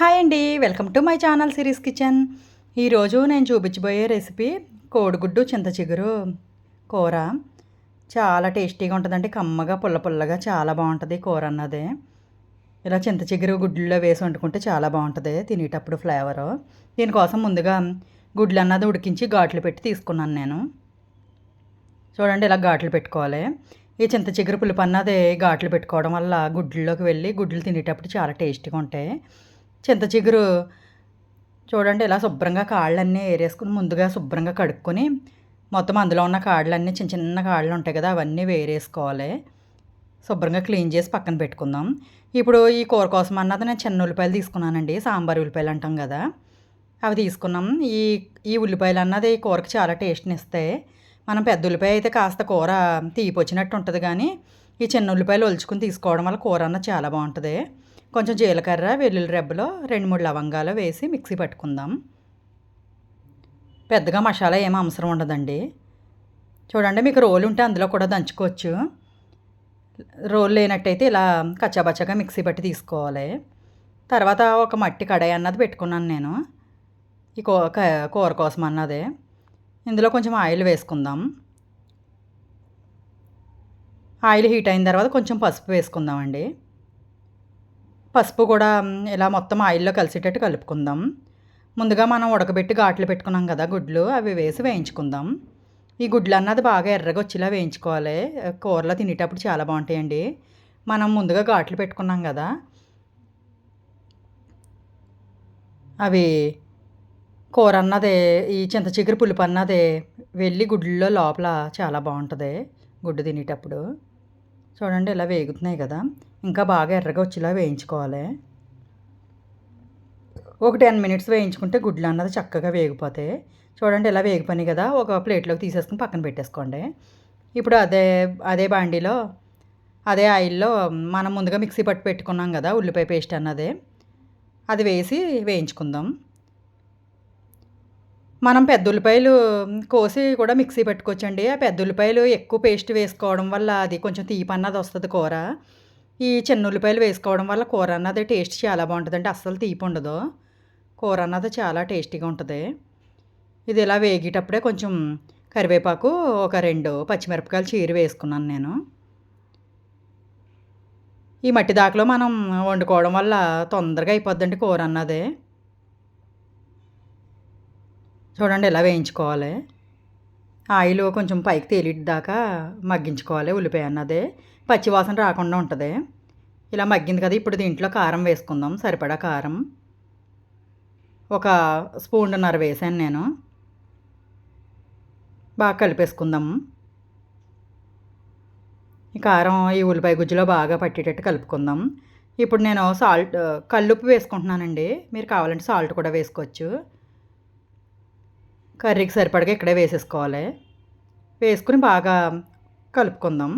Hi అండి. Welcome to my channel series kitchen. ఈరోజు నేను చూపించబోయే రెసిపీ కోడిగుడ్డు చింతచిగురు కూర. చాలా టేస్టీగా ఉంటుందండి. కమ్మగా పుల్ల పుల్లగా చాలా బాగుంటుంది కూర అన్నది. ఇలా చింతచిగురు గుడ్లలో వేసి వండుకుంటే చాలా బాగుంటుంది తినేటప్పుడు ఫ్లేవరు. దీనికోసం ముందుగా గుడ్లు అన్నది ఉడికించి ఘాట్లు పెట్టి తీసుకున్నాను నేను. చూడండి ఇలా ఘాట్లు పెట్టుకోవాలి. ఈ చింత చిగురు పులుపు అన్నది ఘాట్లు పెట్టుకోవడం వల్ల గుడ్లలోకి వెళ్ళి గుడ్లు తినేటప్పుడు చాలా టేస్టీగా ఉంటాయి. చింత చిగురు చూడండి ఇలా శుభ్రంగా కాళ్ళన్నీ ఏరేసుకుని ముందుగా శుభ్రంగా కడుక్కొని మొత్తం అందులో ఉన్న కాళ్ళన్నీ చిన్న చిన్న కాళ్ళు ఉంటాయి కదా అవన్నీ వేరేసుకోవాలి. శుభ్రంగా క్లీన్ చేసి పక్కన పెట్టుకుందాం. ఇప్పుడు ఈ కూర కోసం అన్నది నేను చిన్న ఉల్లిపాయలు తీసుకున్నానండి సాంబార్ ఉల్లిపాయలు అంటాం కదా. అవి తీసుకున్నాం. ఈ ఈ ఉల్లిపాయలు అన్నది కూరకి చాలా టేస్ట్ని ఇస్తాయి. మనం పెద్ద ఉల్లిపాయ అయితే కాస్త కూర తీపొచ్చినట్టు ఉంటుంది కానీ ఈ చిన్న ఉల్లిపాయలు ఒలుచుకుని తీసుకోవడం వల్ల కూర అన్న చాలా బాగుంటుంది. కొంచెం జీలకర్ర వెల్లుల్లి రెబ్బలో రెండు మూడు లవంగాలు వేసి మిక్సీ పట్టుకుందాం. పెద్దగా మసాలా ఏం అవసరం ఉండదండి. చూడండి మీకు రోలు ఉంటే అందులో కూడా దంచుకోవచ్చు. రోల్ లేనట్టయితే ఇలా కచ్చాబచ్చాగా మిక్సీ పట్టి తీసుకోవాలి. తర్వాత ఒక మట్టి కడాయి అన్నది పెట్టుకున్నాను నేను. ఈ కూ కూర కోసం అన్నది ఇందులో కొంచెం ఆయిల్ వేసుకుందాం. ఆయిల్ హీట్ అయిన తర్వాత కొంచెం పసుపు వేసుకుందామండి. పసుపు కూడా ఇలా మొత్తం ఆయిల్లో కలిసేటట్టు కలుపుకుందాం. ముందుగా మనం ఉడకబెట్టి ఘాట్లు పెట్టుకున్నాం కదా గుడ్లు అవి వేసి వేయించుకుందాం. ఈ గుడ్లు అన్నది బాగా ఎర్రగా వచ్చేలా వేయించుకోవాలి. కూరలో తినేటప్పుడు చాలా బాగుంటాయండి. మనం ముందుగా ఘాట్లు పెట్టుకున్నాం కదా అవి కూర అన్నదే ఈ చింత చిగురు పులుపు అన్నదే వెళ్ళి గుడ్లలో లోపల చాలా బాగుంటుంది గుడ్డు తినేటప్పుడు. చూడండి ఇలా వేగుతున్నాయి కదా. ఇంకా బాగా ఎర్రగా వచ్చేలా వేయించుకోవాలి. ఒక టెన్ మినిట్స్ వేయించుకుంటే గుడ్లు అన్నది చక్కగా వేగిపోతాయి. చూడండి ఇలా వేగిపోయినాయి కదా. ఒక ప్లేట్లోకి తీసేసుకుని పక్కన పెట్టేసుకోండి. ఇప్పుడు అదే అదే బాండీలో అదే ఆయిల్లో మనం ముందుగా మిక్సీ పట్టు పెట్టుకున్నాం కదా ఉల్లిపాయ పేస్ట్ అన్నది. అది వేసి వేయించుకుందాం. మనం పెద్ద ఉల్లిపాయలు కోసి కూడా మిక్సీ పెట్టుకోవచ్చండి. ఆ పెద్ద ఉల్లిపాయలు ఎక్కువ పేస్ట్ వేసుకోవడం వల్ల అది కొంచెం తీపి అన్నది వస్తుంది కూర. ఈ చిన్న ఉల్లిపాయలు వేసుకోవడం వల్ల కూర అన్నది టేస్ట్ చాలా బాగుంటుంది అస్సలు తీపి ఉండదు. కూర అన్నది చాలా టేస్టీగా ఉంటుంది. ఇది ఇలా వేగేటప్పుడే కొంచెం కరివేపాకు ఒక రెండు పచ్చిమిరపకాయలు చీర వేసుకున్నాను నేను. ఈ మట్టి దాకలో మనం వండుకోవడం వల్ల తొందరగా అయిపోద్దండి కూర అన్నది. చూడండి ఇలా వేయించుకోవాలి. ఆయిల్ కొంచెం పైకి తేలిదాకా మగ్గించుకోవాలి ఉల్లిపాయ అన్నదే. పచ్చివాసన రాకుండా ఉంటుంది. ఇలా మగ్గింది కదా ఇప్పుడు దీంట్లో కారం వేసుకుందాం సరిపడా కారం. ఒక స్పూన్నర వేసాను నేను. బాగా కలిపేసుకుందాం. ఈ కారం ఈ ఉల్లిపాయ గుజ్జులో బాగా పట్టేటట్టు కలుపుకుందాం. ఇప్పుడు నేను సాల్ట్ కల్లుప్పు వేసుకుంటున్నానండి. మీరు కావాలంటే సాల్ట్ కూడా వేసుకోవచ్చు. కర్రీకి సరిపడగా ఇక్కడే వేసేసుకోవాలి. వేసుకుని బాగా కలుపుకుందాం.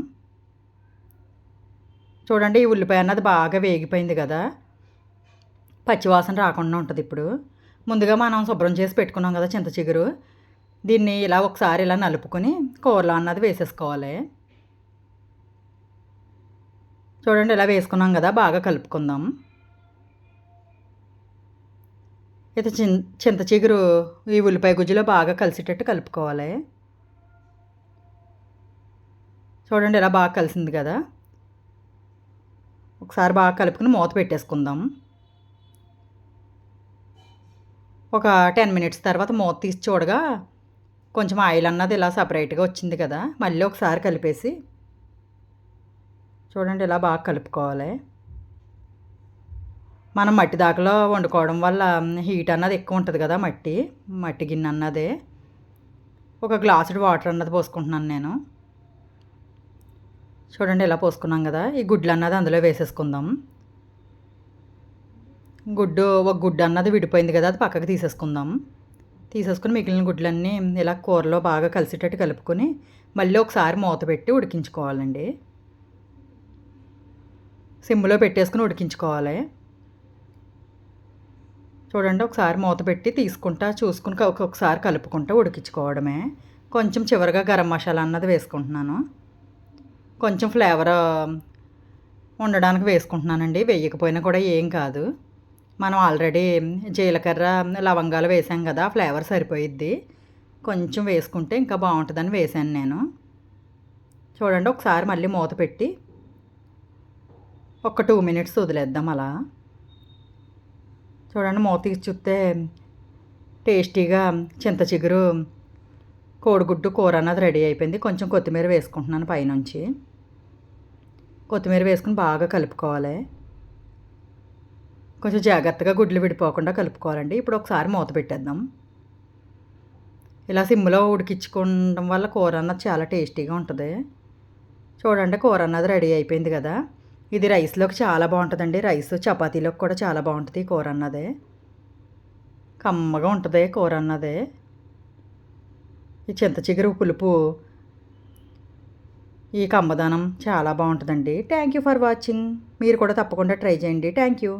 చూడండి ఈ ఉల్లిపాయ అన్నది బాగా వేగిపోయింది కదా. పచ్చివాసన రాకుండా ఉంటుంది ఇప్పుడు. ముందుగా మనం శుభ్రం చేసి పెట్టుకున్నాం కదా చింత చిగురు. దీన్ని ఇలా ఒకసారి ఇలా నలుపుకొని కూరలో అన్నది వేసేసుకోవాలి. చూడండి ఇలా వేసుకున్నాం కదా బాగా కలుపుకుందాం. అయితే చిన్ చింత చిగురు ఈ ఉల్లిపాయ గుజ్జులో బాగా కలిసేటట్టు కలుపుకోవాలి. చూడండి ఇలా బాగా కలిసింది కదా. ఒకసారి బాగా కలుపుకుని మూత పెట్టేసుకుందాం. ఒక టెన్ మినిట్స్ తర్వాత మూత తీసి చూడగా కొంచెం ఆయిల్ అన్నది ఇలా సపరేట్గా వచ్చింది కదా. మళ్ళీ ఒకసారి కలిపేసి చూడండి ఇలా బాగా కలుపుకోవాలి. మనం మట్టి దాకలో వండుకోవడం వల్ల హీట్ అన్నది ఎక్కువ ఉంటుంది కదా మట్టి మట్టి గిన్నె అన్నదే. ఒక గ్లాసుడ్ వాటర్ అన్నది పోసుకుంటున్నాను నేను. చూడండి ఇలా పోసుకున్నాం కదా. ఈ గుడ్లు అన్నది అందులో వేసేసుకుందాం. గుడ్డు ఒక గుడ్డు అన్నది విడిపోయింది కదా అది పక్కకు తీసేసుకుందాం. తీసేసుకుని మిగిలిన గుడ్లన్నీ ఇలా కూరలో బాగా కలిసేటట్టు కలుపుకొని మళ్ళీ ఒకసారి మూత పెట్టి ఉడికించుకోవాలండి. సిమ్లో పెట్టేసుకుని ఉడికించుకోవాలి. చూడండి ఒకసారి మూత పెట్టి తీసుకుంటా చూసుకుని ఒక్కొక్కసారి కలుపుకుంటా ఉడికించుకోవడమే. కొంచెం చివరిగా గరం మసాలా అన్నది వేసుకుంటున్నాను. కొంచెం ఫ్లేవర్ ఉండడానికి వేసుకుంటున్నానండి. వేయకపోయినా కూడా ఏం కాదు. మనం ఆల్రెడీ జీలకర్ర లవంగాలు వేసాం కదా ఫ్లేవర్ సరిపోయిద్ది. కొంచెం వేసుకుంటే ఇంకా బాగుంటుందని వేసాను నేను. చూడండి ఒకసారి మళ్ళీ మూత పెట్టి ఒక టూ మినిట్స్ వదిలేద్దాం అలా. చూడండి మూతకి చూస్తే టేస్టీగా చింత చిగురు కోడిగుడ్డు కూర అన్నది రెడీ అయిపోయింది. కొంచెం కొత్తిమీర వేసుకుంటున్నాను పైనుంచి. కొత్తిమీర వేసుకుని బాగా కలుపుకోవాలి. కొంచెం జాగ్రత్తగా గుడ్లు విడిపోకుండా కలుపుకోవాలండి. ఇప్పుడు ఒకసారి మూత పెట్టేద్దాం. ఇలా సిమ్లో ఉడికించుకోవడం వల్ల కూర అన్నది చాలా టేస్టీగా ఉంటుంది. చూడండి కూర అన్నది రెడీ అయిపోయింది కదా. ఇది రైస్లోకి చాలా బాగుంటుందండి. రైస్ చపాతీలోకి కూడా చాలా బాగుంటుంది కూర అన్నదే. కమ్మగా ఉంటుంది కూర అన్నదే. ఈ చింత చిగురు పులుపు ఈ కమ్మదనం చాలా బాగుంటుందండి. థ్యాంక్ యూ ఫర్ వాచింగ్ మీరు కూడా తప్పకుండా ట్రై చేయండి. Thank you